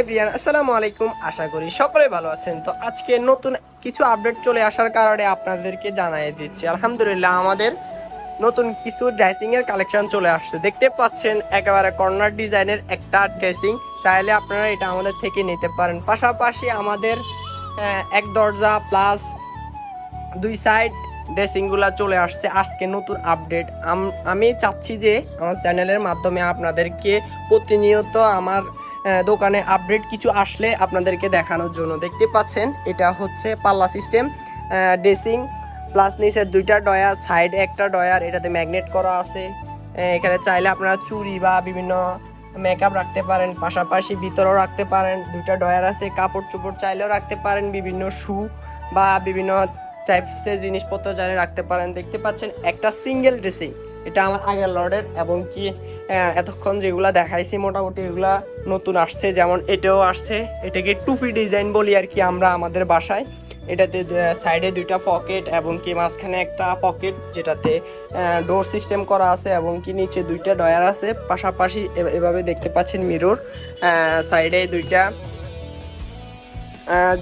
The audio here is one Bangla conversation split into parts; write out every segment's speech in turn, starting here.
এভরিয়ান, আসসালামু আলাইকুম। আশা করি সকলে ভালো আছেন। তো আজকে নতুন কিছু আপডেট চলে আসার কারণে আপনাদেরকে জানাই দিচ্ছি, আলহামদুলিল্লাহ আমাদের নতুন কিছু ড্রেসিং এর কালেকশন চলে আসছে। দেখতে পাচ্ছেন, একেবারে কর্নার ডিজাইনের একটা ড্রেসিং চাইলে আপনারা এটা আমাদের থেকে নিতে পারেন। পাশাপাশি আমাদের এক দরজা প্লাস দুই সাইড ড্রেসিংগুলো চলে আসছে। আজকে নতুন আপডেট আমি চাচ্ছি যে আমার চ্যানেলের মাধ্যমে আপনাদেরকে প্রতিনিয়ত আমার দোকানে আপডেট কিছু আসলে আপনাদেরকে দেখানোর জন্য। দেখতে পাচ্ছেন, এটা হচ্ছে পাল্লা সিস্টেম ড্রেসিং প্লাস নিচের দুইটা ডয়ার সাইডে একটা ডয়ার, এটাতে ম্যাগনেট করা আছে। এখানে চাইলে আপনারা চুরি বা বিভিন্ন মেকআপ রাখতে পারেন, পাশাপাশি ভিতরেও রাখতে পারেন। দুইটা ডয়ার আছে, কাপড় চোপড় চাইলেও রাখতে পারেন, বিভিন্ন শু বা বিভিন্ন টাইপসের জিনিসপত্র চাইলে রাখতে পারেন। দেখতে পাচ্ছেন, একটা সিঙ্গেল ড্রেসিং এটা আমার আগের লর্ডের এবং কি এতক্ষণ যেগুলা দেখাইছি মোটামুটি এগুলা নতুন আসছে, যেমন এটাও আসছে। এটাকে টুপি ডিজাইন বলি আর কি আমরা আমাদের বাসায়। এটাতে সাইডে দুইটা পকেট এবং কি মাঝখানে একটা পকেট যেটাতে ডোর সিস্টেম করা আছে এবং কি নিচে দুইটা ডয়ার আছে। পাশাপাশি এভাবে দেখতে পাচ্ছেন মিরর সাইডে দুইটা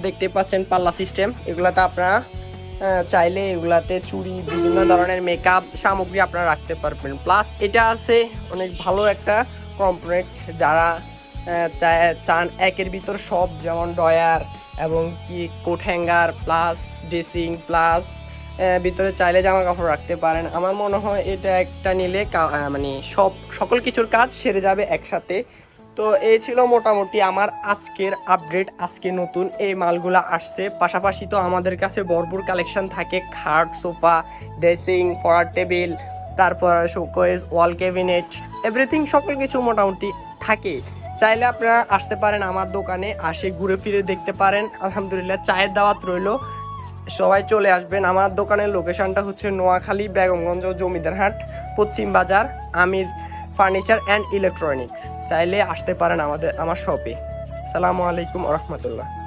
দেখতে পাচ্ছেন পাল্লা সিস্টেম এগুলাতে আপনারা চাইলে এগুলাতে চুড়ি, বিভিন্ন ধরনের মেকআপ সামগ্রী আপনারা রাখতে পারবেন। প্লাস এটা আছে অনেক ভালো একটা কম্পোনেন্ট যারা চান একের ভিতর সব, যেমন ডয়ার এবং কি coat hanger plus dressing plus ভিতরে চাইলে জামা কাপড় রাখতে পারেন। আমার মনে হয় এটা একটা নিলে মানে সব, সকল কিছুর কাজ সেরে যাবে একসাথে। তো এই ছিল মোটামুটি আমার আজকের আপডেট আজকে নতুন এই মালগুলা আসছে। পাশাপাশি তো আমাদের কাছে ভরপুর কালেকশন থাকে, খাট, সোফা ড্রেসিং পড়ার টেবিল, তারপর শোকেস ওয়াল ক্যাবিনেট এভরিথিং সকল কিছু মোটামুটি থাকে। চাইলে আপনারা আসতে পারেন আমার দোকানে, আসে ঘুরে ফিরে দেখতে পারেন। আলহামদুলিল্লাহ চায়ের দাওয়াত রইল। সবাই চলে আসবেন। আমার দোকানের লোকেশনটা হচ্ছে নোয়াখালী, বেগমগঞ্জ জমিদারহাট, পশ্চিম বাজার, আমির ফার্নিচার অ্যান্ড ইলেকট্রনিক্স। চাইলে আসতে পারেন আমাদের আমার শপে সালামু আলাইকুম রহমতুল্লাহ।